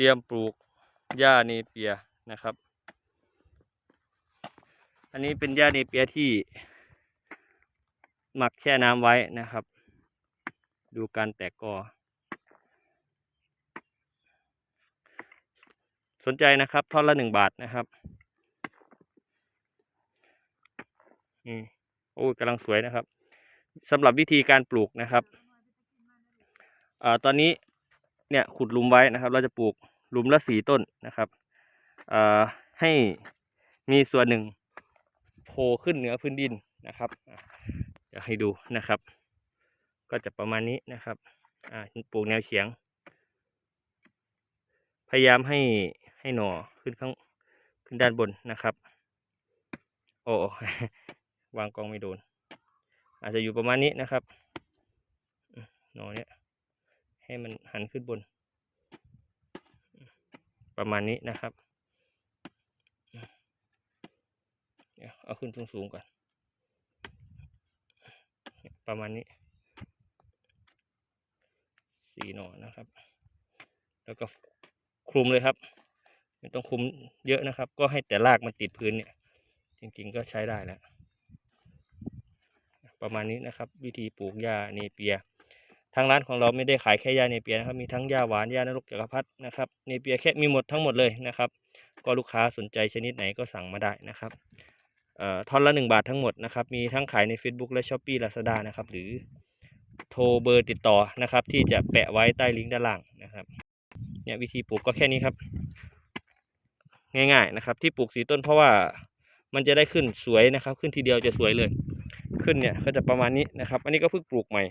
รียมปลูกหญ้าเนเปียนะครับ อันนี้เป็นหญ้าเนเปียที่ หมักแช่น้ำไว้นะครับ ดูการแตกกอ สนใจนะครับท่อนละหนึ่งบาทนะครับนี่โอ้กำลังสวยนะครับสำหรับวิธีการปลูกนะครับอ่าตอนนี้เนี่ยขุดลุมไว้นะครับ เราจะปลูก หลุมละสีต้นนะครับให้มีส่วนหนึ่งโผล่ขึ้นเหนือพื้นดินนะครับอะเดี๋ยวให้ดูนะครับ ก็จะประมาณนี้นะครับปลูกแนวเฉียง พยายามให้ให้หน่อขึ้นข้างขึ้นด้านบนนะครับ โอ้วางกองไม่โดน อาจจะอยู่ประมาณนี้นะครับหน่อเนี้ยให้มันหันขึ้นบน ประมาณนี้นะครับเอาขึ้นสูงๆก่อน ประมาณนี้สี่หน่อนะครับ แล้วก็คลุมเลยครับไม่ต้องคลุมเยอะนะครับ ก็ให้แต่รากมันติดพื้นเนี่ย จริงๆก็ใช้ได้แล้ว ประมาณนี้นะครับ วิธีปลูกหญ้าเนเปีย ทางร้านของเราไม่ได้ขายแค่หญ้าเนเปียนะครับ มีทั้งหญ้าหวานหญ้านรกจักรพรรดินะครับ เนเปียแค่มีหมดทั้งหมดเลยนะครับ ก็ลูกค้าสนใจชนิดไหนก็สั่งมาได้นะครับเอ่อท่อนละหนึ่งบาททั้งหมดนะครับ มีทั้งขายใน Facebook และ s h อ p e e Lazada นะครับ หรือโทรเบอร์ติดต่อนะครับ ที่จะแปะไว้ใต้ลิงก์ด้านล่างนะครับ เนี่ยวิธีปลูกก็แค่นี้ครับ ง่ายๆนะครับ ที่ปลูกสีต้นเพราะว่ามันจะได้ขึ้นสวยนะครับ ขึ้นทีเดียวจะสวยเลย ขึ้นเนี่ยก็จะประมาณนี้นะครับ อันนี้ก็เพิ่งปลูกใหม่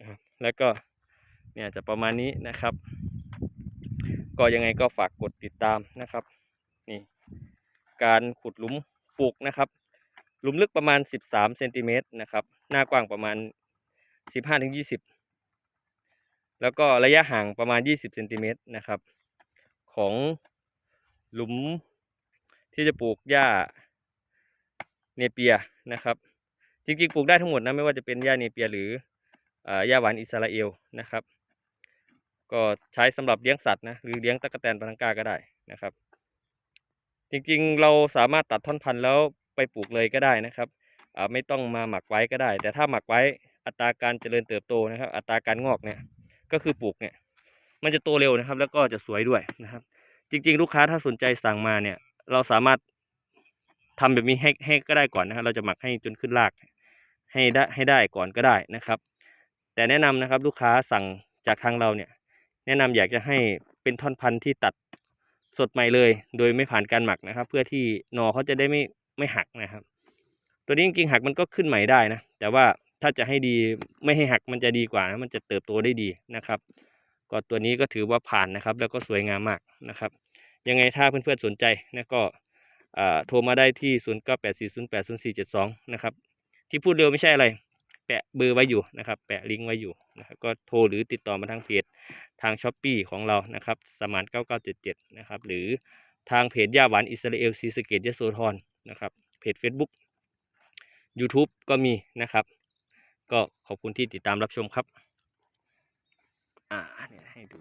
นะครับแล้วก็เนี่ยจะประมาณนี้นะครับ ก็ยังไงก็ฝากกดติดตามนะครับนี่การขุดหลุมปลูกนะครับหลุมลึกประมาณ 13เซนติเมตรนะครับ หน้ากว้างประมาณ 15-20 แล้วก็ระยะห่างประมาณ 20เซนติเมตรนะครับ ของหลุมที่จะปลูกหญ้าเนเปียนะครับ จริงๆ ปลูกได้ทั้งหมดนะ ไม่ว่าจะเป็นหญ้าเนเปียหรือเอ่อ หญ้าหวานอิสราเอลนะครับ ก็ใช้สำหรับเลี้ยงสัตว์นะหรือเลี้ยงตะกแตนปาทังกาก็ได้นะครับ จริงๆเราสามารถตัดท่อนพันธุ์แล้วไปปลูกเลยก็ได้นะครับอ่าไม่ต้องมาหมักไว้ก็ได้ แต่ถ้าหมักไว้อัตราการเจริญเติบโตนะครับ อัตราการงอกเนี่ยก็คือปลูกเนี่ยมันจะโตเร็วนะครับ แล้วก็จะสวยด้วยนะครับ จริง ๆ ลูกค้าถ้าสนใจสั่งมาเนี่ย เราสามารถทำแบบนี้ให้ให้ก็ได้ก่อนนะครับเราจะหมักให้จนขึ้นรากให้ได้ให้ได้ก่อนก็ได้นะครับ แต่แนะนำนะครับลูกค้าสั่งจากทางเราเนี่ย แนะนำอยากจะให้เป็นท่อนพันธุ์ที่ตัดสดใหม่เลย โดยไม่ผ่านการหมักนะครับ เพื่อที่นอเขาจะได้ไม่ไม่หักนะครับ ตัวนี้จริงๆหักมันก็ขึ้นใหม่ได้นะ แต่ว่าถ้าจะให้ดีไม่ให้หักมันจะดีกว่านะมันจะเติบโตได้ดีนะครับ ก็ตัวนี้ก็ถือว่าผ่านนะครับ แล้วก็สวยงามมากนะครับ ยังไงถ้าเพื่อนๆสนใจนะก็โทรมาได้ที่ 0 9 8 4 0 8 0 4 7 2 นะครับ ที่พูดเร็วไม่ใช่อะไร แปะเบอร์ไว้อยู่นะครับ แปะลิงก์ไว้อยู่นะครับ ก็โทรหรือติดต่อมาทางเพจทางช้อปปีของเรานะครับ สมาน9977 นะครับ หรือทางเพจย่าหวานอิสราเอลซีสเกตยโสธรนะครับ เพจ Facebook YouTube ก็มีนะครับ ก็ขอบคุณที่ติดตามรับชมครับ อ่าเนี่ยให้ดู